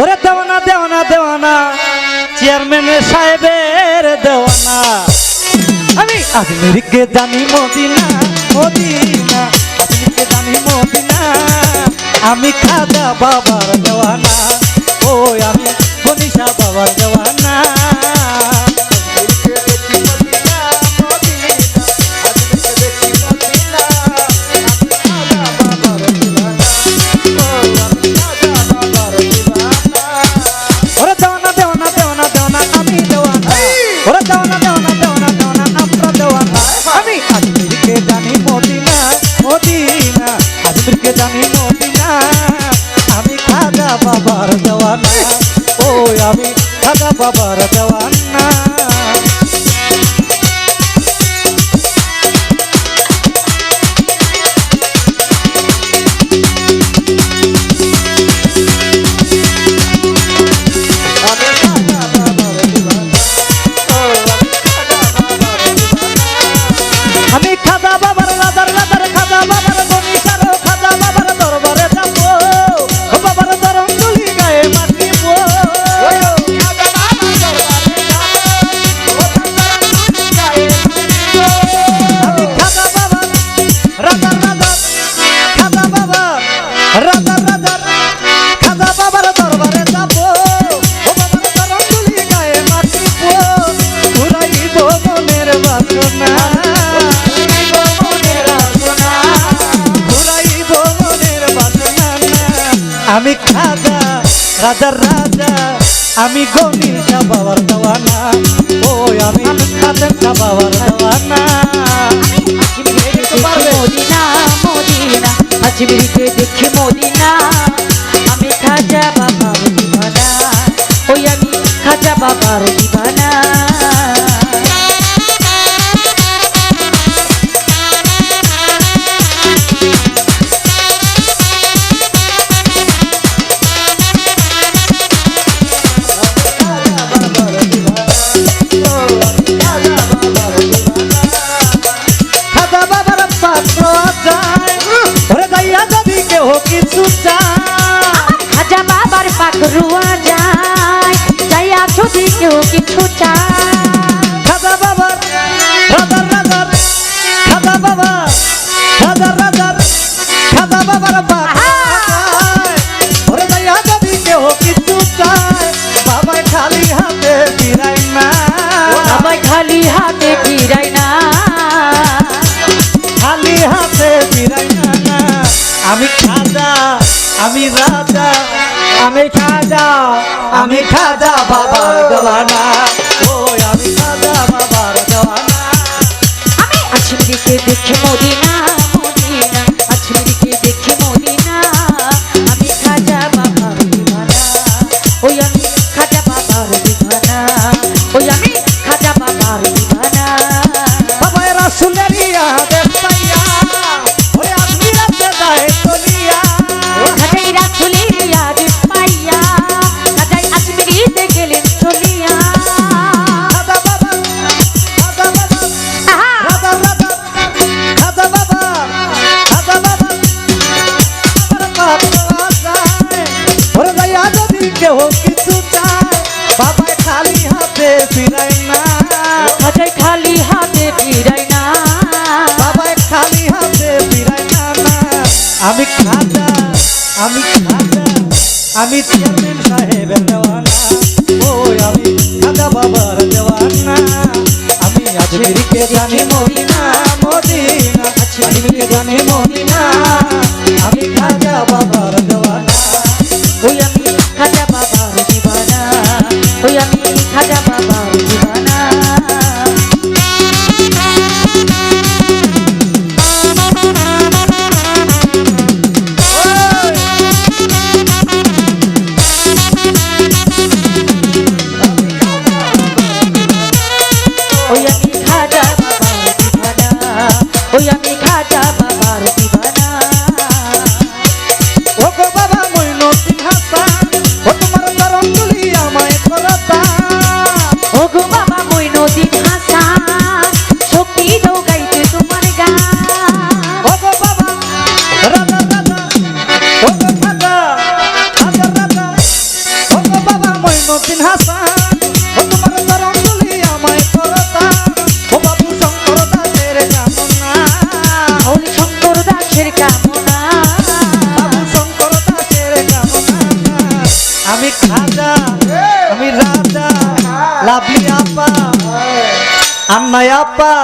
ওরে দেওয়ানা দেওয়ানা দেওয়ানা। চেয়ারম্যান সাহেবের দেওয়ানা। আমি আজমিরকে জানি মদিনা মদিনা। আজমিরকে জানি মদিনা। আমি খাদা বাবার দেওয়ানা। ও আমি গনিশা বাবার দেওয়ানা। বাবার দেওয়ান না আমি খাজা রাজার রাজা, আমি গণির বাবার দেওয়ানা ও আমি খাতেন বাবার দেওয়ানা মদিনা মদিনা আজমিরিকে দেখে মদিনা। পাত্র চায় ওরে দাইয়া যদি কেহ কিছু চায়, খাজা বাবার পাক রুয়া যায় দাইয়া যদি কেউ কিছু চায়। আমি খাজা, আমি রাজা, আমি খাজা আমি খাজা বাবা জলানা ও, আমি খাজা বাবার গলানা আমি আছি দেখে দেখে মদিনা। আমি খাজা আমি খাজা আমি চেয়ারম্যান সাহেবের দেওয়ানা ও আমি খাজা বাবার দেওয়ানা আমি আজমিরকে জানি মদিনা মদিনা আজমিরকে জানি মদিনা দাসের কামনা। বাবু শঙ্কর দাসের কামনা। আমি খাজা আমি রাজা লাভলি আপা আন্নাই আপা।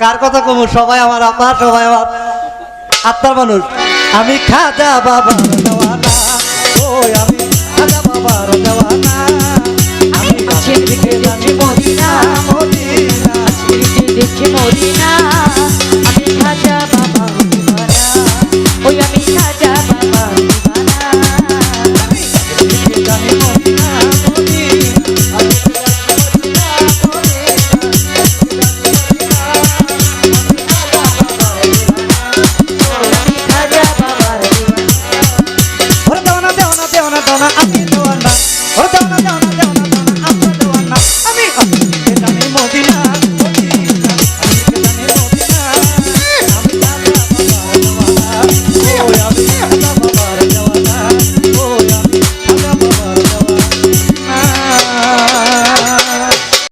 কার কথা কমু? সবাই আমার আপা সবাই আমার আত্মার মানুষ। আমি খাজা বাবা দেওয়ানা আমি খাজা দেওয়ানা আমি দেখে দেখছি মদিনা। মদিনা দেখছি মদিনা।